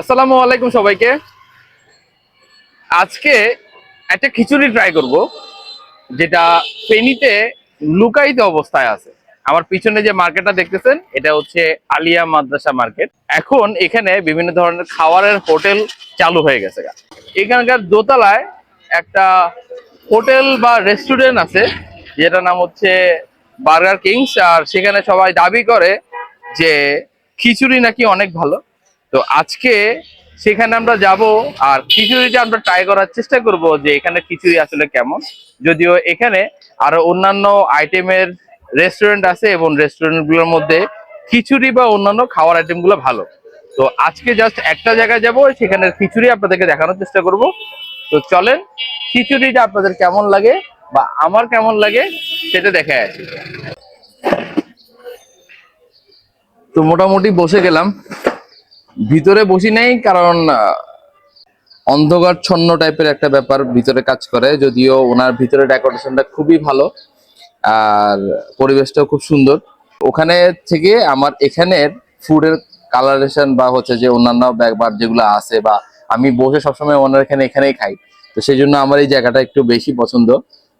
আসসালামু আলাইকুম সবাইকে। আজকে একটা খিচুড়ি ট্রাই করব, যেটা ফেনীতে লুকায়িত অবস্থায় আছে। আমার পিছনে যে মার্কেটটা দেখতেছেন, এটা হচ্ছে আলিয়া মাদ্রাসা মার্কেট এখন এখানে বিভিন্ন ধরনের খাবারের হোটেল চালু হয়ে গেছে এখানকার দোতলায় একটা হোটেল বা রেস্টুরেন্ট আছে যেটা নাম হচ্ছে বার্গার কিংস আর সেখানে সবাই দাবি করে যে খিচুড়ি নাকি অনেক ভালো। তো আজকে সেখানে আমরা যাব আর খিচুড়িটা আমরা ট্রাই করার চেষ্টা করব যে এখানে খিচুড়ি আসলে কেমন। যদিও এখানে আরও অন্যান্য আইটেমের রেস্টুরেন্ট আছে এবং রেস্টুরেন্টগুলোর মধ্যে খিচুড়ি বা অন্যান্য খাওয়ার আইটেমগুলো ভালো। তো আজকে জাস্ট একটা জায়গায় যাব সেখানে খিচুড়ি আপনাদেরকে দেখানোর চেষ্টা করব। তো চলেন, খিচুড়িটা আপনাদের কেমন লাগে বা আমার কেমন লাগে সেটা দেখে আসি। তো মোটামুটি বসে গেলাম। ভিতরে বসি নাই, কারণ অন্ধকার ছন্ন টাইপের একটা ব্যাপার ভিতরে কাজ করে, যদিও ওনার ভিতরে ডেকোরেশনটা খুবই ভালো, আর পরিবেশটাও খুব সুন্দর। ওখানে থেকে আমার এখানের ফুডের কালারেশন বা হচ্ছে যে অন্যান্য ব্যাপার যেগুলো আছে বা আমি বসে সবসময় ওনার এখানে, এখানেই খাই। তো সেই জন্য আমার এই জায়গাটা একটু বেশি পছন্দ,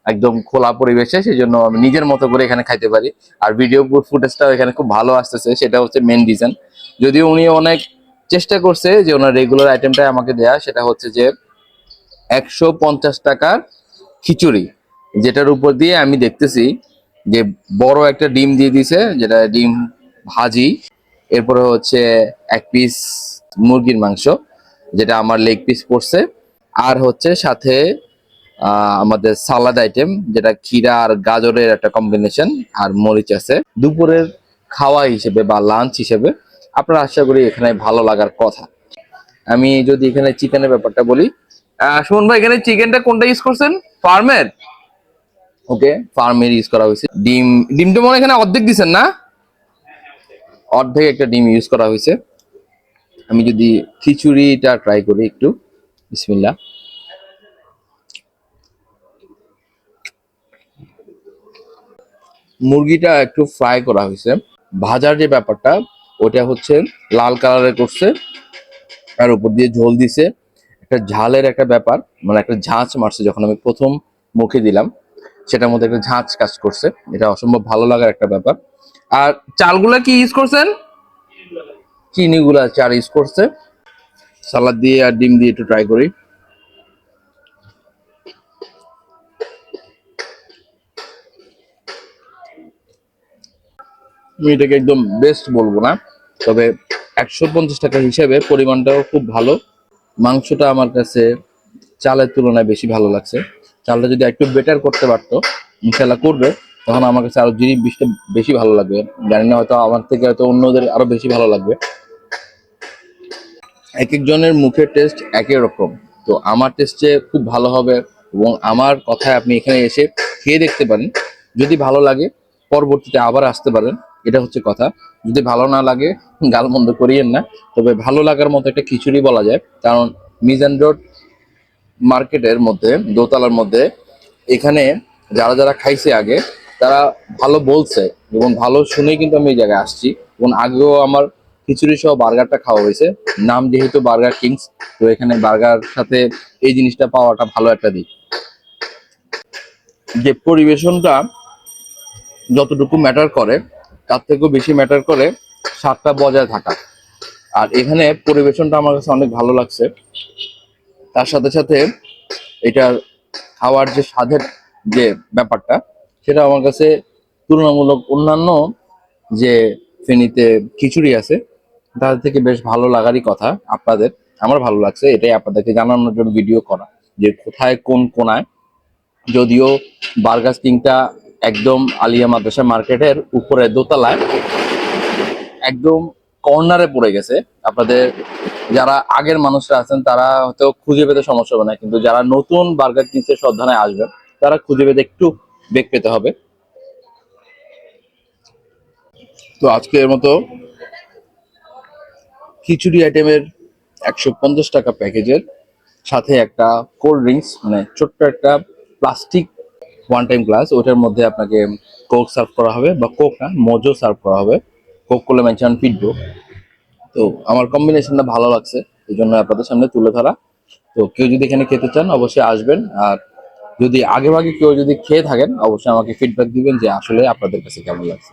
একদম খোলা পরিবেশে, সেই জন্য আমি নিজের মতো করে এখানে খাইতে পারি। আর ভিডিও ফুটেজটাও এখানে খুব ভালো আসতেছে, সেটা হচ্ছে মেন রিজন যদিও উনি অনেক চেষ্টা করছে যে ওনার রেগুলার আইটেমটা আমাকে দেয়া, সেটা হচ্ছে যে একশো পঞ্চাশ টাকার খিচুড়ি, যেটার উপর দিয়ে আমি দেখতেছি যে বড় একটা ডিম দিয়ে দিছে যেটা ডিম ভাজি, এরপরে হচ্ছে এক পিস মুরগির মাংস, যেটা আমার লেগ পিস পড়ছে, আর হচ্ছে সাথে আমাদের সালাদ আইটেম যেটা ক্ষীরা আর গাজরের একটা কম্বিনেশন আর মরিচ আছে। দুপুরের খাওয়া হিসেবে বা লাঞ্চ হিসেবে আপনার আশা করি এখানে ভালো লাগার কথা। আমি যদি এখানে চিকেনের ব্যাপারটা বলি সুমন ভাই, এখানে চিকেনটা কোনটা ইউজ করছেন? ফার্মের? ওকে, ফার্মের ইউজ করা হয়েছে। ডিম ডিমটা মনে এখানে অর্ধেক দিছেন না? অর্ধেক একটা ডিম ইউজ করা হয়েছে। আমি যদি খিচুড়িটা ট্রাই করি একটু। বিসমিল্লাহ। মুরগিটা একটু ফ্রাই করা হয়েছে। ভাজার যে ব্যাপারটা ওটা হচ্ছে লাল কালারের করছে। আর উপর দিয়ে ঝোল দিছে। একটা ঝালের একটা ব্যাপার মানে একটা ঝাঁচ মারছে যখন আমি প্রথম মুখে দিলাম। সেটার মধ্যে একটা ঝাঁচ কাজ করছে। এটা অসম্ভব ভালো লাগার একটা ব্যাপার। আর চালগুলা কি ইউজ করছেন? চিনিগুলা চাল ইউজ করছে। সালাদ দিয়ে আর ডিম দিয়ে একটু ট্রাই করি। আমি এটাকে একদম বেস্ট বলব না। তবে একশো পঞ্চাশ টাকা হিসেবে পরিমাণটাও খুব ভালো। মাংসটা আমার কাছে চালের তুলনায় বেশি ভালো লাগছে। চালটা যদি একটু বেটার করতে পারতো ইনশাল্লাহ করবে, তখন আমার কাছে আরও জিনিস বিষটা বেশি ভালো লাগবে। জানি না হয়তো আমার থেকে হয়তো অন্যদের আরও বেশি ভালো লাগবে। এক একজনের মুখের টেস্ট একই রকম। তো আমার টেস্টে খুব ভালো হবে এবং আমার কথায় আপনি এখানে এসে খেয়ে দেখতে পারেন। যদি ভালো লাগে, পরবর্তীতে আবার আসতে পারেন। এটা হচ্ছে কথা। যদি ভালো না লাগে, গালমন্দ করিয়েন না। তবে ভালো লাগার মতো একটা খিচুড়ি বলা যায়। কারণ মিজান রোড মার্কেটের মধ্যে, দোতলার মধ্যে, এখানে যারা যারা খাইছে আগে, তারা ভালো বলছে এবং ভালো শুনেই কিন্তু আমি এই জায়গায় আসছি। এবং আগেও আমার খিচুড়ি সহ বার্গারটা খাওয়া হয়েছে। নাম যেহেতু বার্গার কিংস, তো এখানে বার্গার সাথে এই জিনিসটা পাওয়াটা ভালো একটা দিক। যে পরিবেশনটা যতটুকু ম্যাটার করে তার থেকেও বেশি ম্যাটার করে স্বাদটা বজায় থাকা। আর এখানে পরিবেশনটা আমার কাছে অনেক ভালো লাগছে। তার সাথে সাথে এটার খাওয়ার যে স্বাদের যে ব্যাপারটা, সেটা আমার কাছে তুলনামূলক অন্যান্য যে ফেনীতে খিচুড়ি আছে তাদের থেকে বেশ ভালো লাগারই কথা আপনাদের। আমার ভালো লাগছে, এটাই আপনাদেরকে জানানোর জন্য ভিডিও করা যে কোথায় কোন কোনায়, যদিও বার্গার কিংটা একদম আলিয়া মাদ্রাসা মার্কেটের উপরে দোতলায়, একদম কর্নারে পড়ে গেছে। আপনাদের যারা আগের মানুষরা আছেন, তারা হয়তো খুঁজে পেতে সমস্যা হবে না, কিন্তু যারা নতুন বার্গার কিংসের সন্ধানে আসবেন। তারা খুঁজে পেতে একটু বেগ পেতে হবে। তো আজকের মতো খিচুড়ি আইটেমের একশো পঞ্চাশ টাকা প্যাকেজের সাথে একটা কোল্ড ড্রিঙ্কস মানে ছোট্ট একটা প্লাস্টিক ওয়ান টাইম গ্লাস ওইটার মধ্যে আপনাকে কোক সার্ভ করা হবে বা কোক না মোজো সার্ভ করা হবে। কোক করলে মেনশন পিটবো তো আমার কম্বিনেশনটা ভালো লাগছে, এই জন্য আপনাদের সামনে তুলে ধরা। তো কেউ যদি এখানে খেতে চান, অবশ্যই আসবেন। আর যদি আগে ভাগে কেউ যদি খেয়ে থাকেন, অবশ্যই আমাকে ফিডব্যাক দিবেন যে আসলে আপনাদের কাছে কেমন লাগছে।